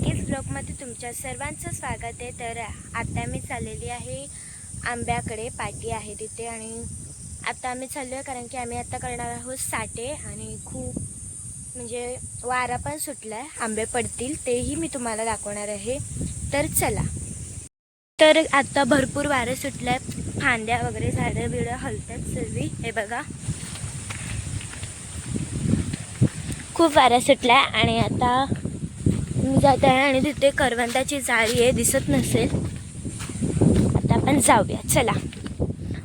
Pinkies ब्लॉगमध्ये तुमच्या सर्वांचं स्वागत आहे. तर आता मी चाललेली आहे आंब्याकडे. पाटी आहे तिथे आणि आता आम्ही चाललो आहे कारण की आम्ही आता करणार आहोत साठे आणि खूप म्हणजे वारा पण सुटला आहे आंबे पडतील तेही मी तुम्हाला दाखवणार आहे. तर चला. तर आता भरपूर वारं सुटलं आहे फांद्या वगैरे झाडं बिडं हलतात सर्वी हे बघा. खूप वारा सुटला आहे आणि आता मी जात आहे आणि तिथे करवंदाची जाळी आहे दिसत नसेल. आता आपण जाऊया चला.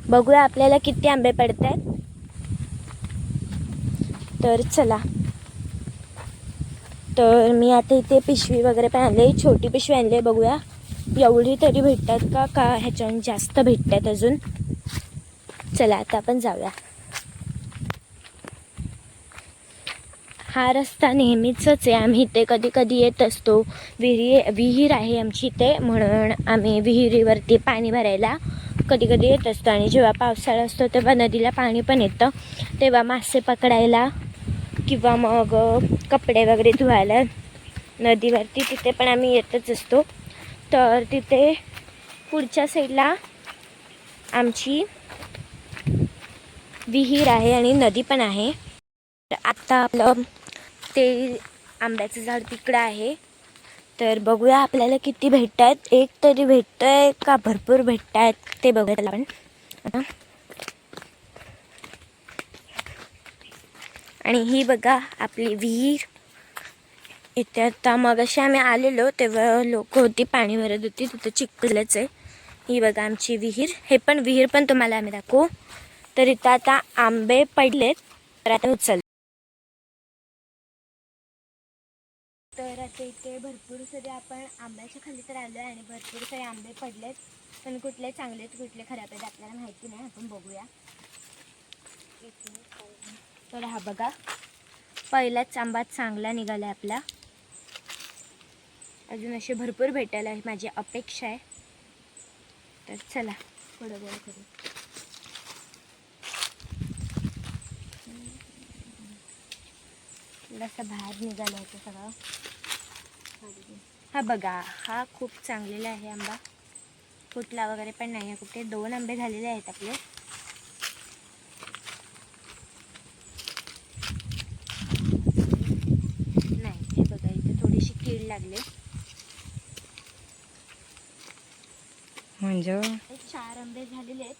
बघूया आपल्याला किती आंबे पडत आहेत तर चला. तर मी आता इथे पिशवी वगैरे पण आणली छोटी पिशवी आणली बघूया. एवढी तरी भेटतात का? का ह्याच्याहून जास्त भेटतात अजून? चला आता आपण जाऊया. हा रस्ता नेहमीच आहे आम्ही इथे कधी कधी येत असतो. विहिरी विहीर आहे आमची इथे. म्हणून आम्ही विहिरीवरती पाणी भरायला कधी कधी येत असतो. आणि जेव्हा पावसाळा असतो तेव्हा नदीला पाणी पण येतं. तेव्हा मासे पकडायला किंवा मग कपडे वगैरे धुवायला नदीवरती तिथे पण आम्ही येतच असतो. तर तिथे पुढच्या साईडला आमची विहीर आहे आणि नदी पण आहे. तर आत्ता आपलं ते आंब्याचं झाड तिकडं आहे. तर बघूया आपल्याला किती भेटत आहेत एक तरी भेटत आहे का? भरपूर भेटत आहेत ते बघूया आपण. आता. आणि ही बघा आपली विहीर. इथे आता मग अशी आम्ही आलेलो तेव्हा लोक होती पाणी भरत होती. तिथं चिखलच आहे. ही बघा आमची विहीर. हे पण विहीर पण तुम्हाला आम्ही दाखवू. तर इथं आता आंबे पडलेत. तर आता उचल. तर इथे भरपूर सगळे आपण आंब्याच्या खाली तर आलो आहे आणि भरपूर सारे आंबे पडलेत. पण कुठले चांगले आहेत कुठले खराब आहेत आपल्याला माहिती नाही. आपण बघूया. तर हा बघा पहिलाच आंबा चांगला निघाला आपला. अजून असे भरपूर भेटायला आहे माझी अपेक्षा आहे. तर चला थोडं गोळ करू. थोडासा बाहेर निघाला होता सगळं. हा बघा हा खूप चांगलेला आहे आंबा. फुटला वगैरे पण नाही आहे कुठे. दोन आंबे झालेले आहेत आपले. नाही हे बघा इथे थोडीशी कीड लागली. म्हणजे? चार आंबे झालेले आहेत.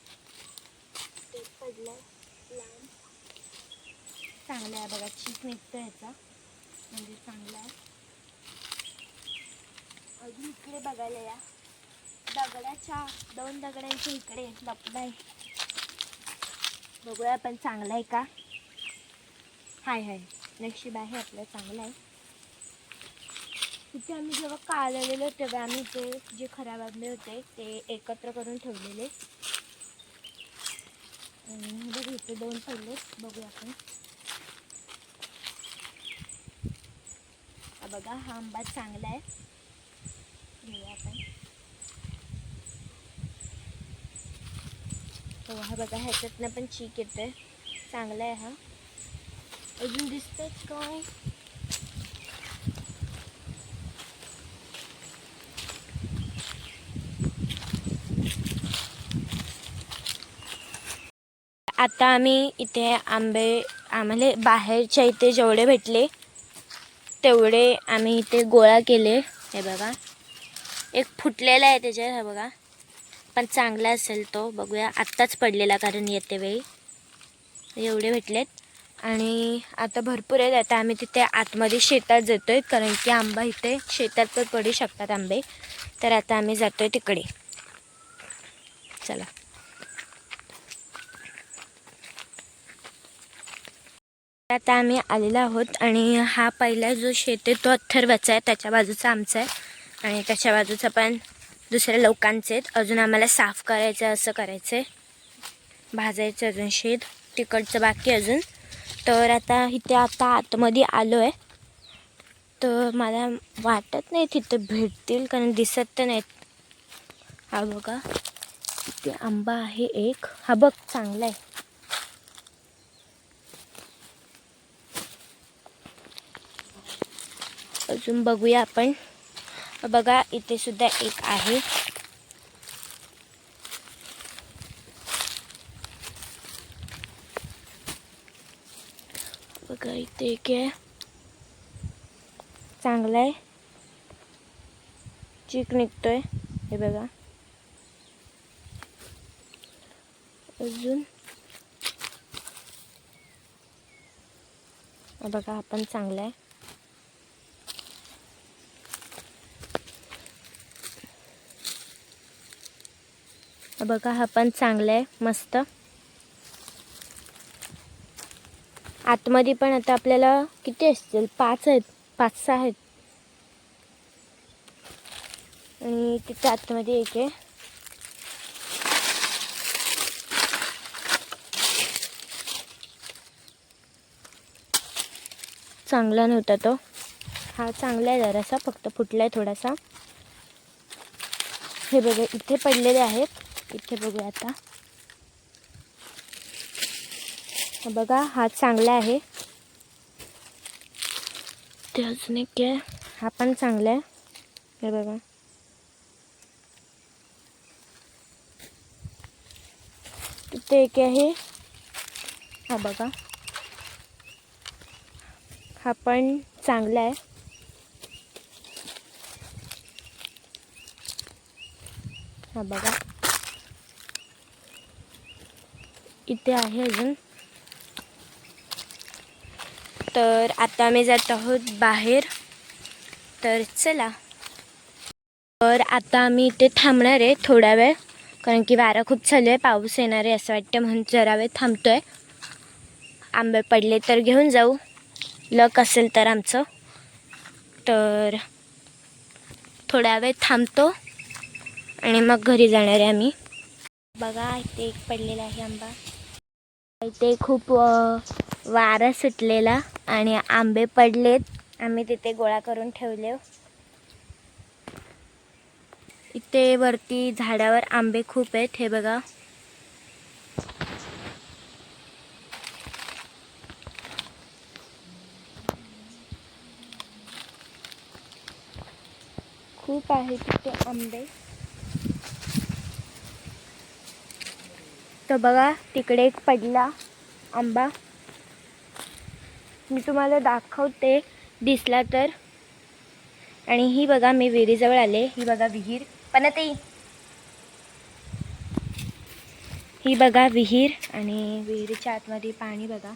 लांब. चांगला आहे बघा चीक निघतो ह्याचा म्हणजे चांगला आहे अजून इकडे बघायला या. दगडाच्या दोन दगडांच्या इकडे लपलाय बघूया आपण चांगला आहे का? हाय हाय. नशीब आहे आपलं चांगलं आहे. तिथे आम्ही जेव्हा काळ आलेलो तेव्हा आम्ही ते जे खराब होते ते एकत्र करून ठेवलेले. बघ इथे दोन पडले बघूया आपण. बघा हा आंबा चांगला आहे. घेऊया आपण. हो हा बघा ह्याच्यातनं पण चीक येते चांगला आहे हा. अजून दिसतंच काय? आता आम्ही इथे आंबे आम्हाला बाहेरच्या इथे जेवढे भेटले तेवढे आम्ही इथे गोळा केले. हे बघा. एक फुटलेला आहे त्याच्यात हा बघा. पण चांगला असेल तो बघूया. आत्ताच पडलेला कारण येते वेळी. एवढे भेटलेत. आणि आता भरपूर आहेत. आता आम्ही तिथे आतमध्ये शेतात जातो आहे कारण की आंबा इथे शेतात पण पडू शकतात आंबे. तर आता आम्ही जातो आहे तिकडे. चला. आता आम्ही आलेलो आहोत आणि हा पहिला जो शेत आहे तो अथर्वाचा आहे. त्याच्या बाजूचा आमचा आहे. आणि त्याच्या बाजूचं पण दुसऱ्या लोकांचे आहेत. अजून आम्हाला साफ करायचं असं करायचं आहे भाजायचं अजून शेत. तिकडचं बाकी अजून. तर आता इथे आता आतमध्ये आलो आहे तर मला वाटत नाही तिथं भेटतील कारण दिसत तर नाहीत. हा बघा. इथे आंबा आहे एक. हा बघ चांगला आहे अजून बघूया आपण. बघा इथे सुद्धा एक आहे. बघा इथे एक आहे. चांगला आहे. चीक निघतोय. हे बघा. अजून. बघा आपण चांगला आहे. बघा हा पण चांगला आहे मस्त. आतमध्ये पण आता आपल्याला किती असतील? पाच आहेत पाच सहा आहेत. आणि तिथे आतमध्ये एक आहे. चांगला नव्हता तो. हा चांगला आहे जरासा फक्त फुटला आहे थोडासा. हे बघा इथे पडलेले आहेत. इथे बघूया आता. हा बघा हा चांगला आहे. ते अजून एक आहे. हा पण चांगला आहे. हे बघा. तिथे एक आहे. हा बघा. हा पण चांगला आहे. हा बघा. इथे आहे अजून. तर आता आम्ही जात आहोत बाहेर. तर चला. तर आता आम्ही इथे थांबणार आहे थोडा वेळ कारण की वारा खूप चालू आहे पाऊस येणार आहे असं वाटतं म्हणून जरा वेळ थांबतो आहे आंबे पडले तर घेऊन जाऊ. लक असेल तर आमचं. तर थोडा वेळ थांबतो आणि मग घरी जाणार आहे आम्ही. बघा इथे एक पडलेला आहे आंबा. इथे खूप वारा सुटलेला आणि आंबे पडलेत. आम्ही तिथे गोळा करून ठेवले. इथे वरती झाडावर आंबे खूप आहेत हे बघा. खूप आहेत तिथे आंबे. तर बघा तिकडे एक पडला आंबा. मी तुम्हाला दाखवते दिसला तर. आणि ही बघा मी विहिरीजवळ आले. ही बघा विहीर. पण ते ही बघा विहीर आणि विहिरीच्या आतमध्ये पाणी बघा.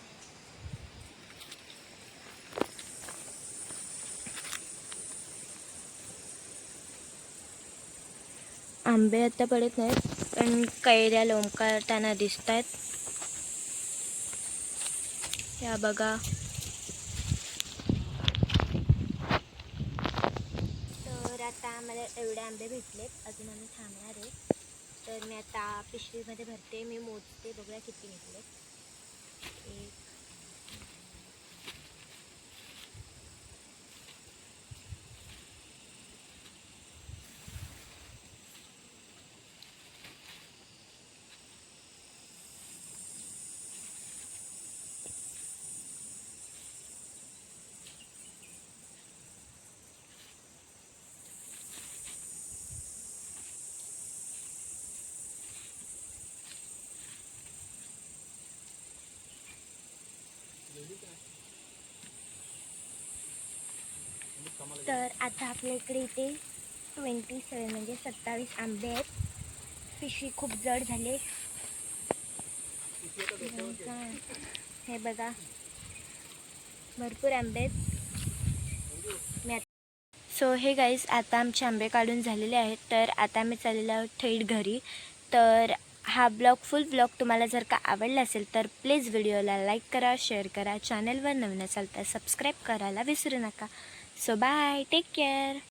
आंबे आता पडत नाहीत. पण कैऱ्या लोंबकारताना दिसत आहेत या बघा. तर आता आम्हाला एवढे आंबे भेटलेत. अजून आम्ही थांबणार आहे. तर मी आता पिशवीमध्ये भरते. मी मोजते. बघूया किती निघलेत. तर आता आपल्या इकडे इथे ट्वेंटी सेवन म्हणजे सत्तावीस आंबे आहेत. पिशवी खूप जड झाले. हे बघा. भरपूर आंबे आहेत. मी सो हे गाईज आता आमचे आंबे काढून झालेले आहेत. तर आता मी चाललेलो आहोत थेट घरी. तर हा ब्लॉग फुल ब्लॉग तुम्हाला जर का आवडला असेल तर प्लीज व्हिडिओला लाईक करा शेअर करा चॅनलवर नवीन असाल तर सबस्क्राईब करायला विसरू नका. So bye take care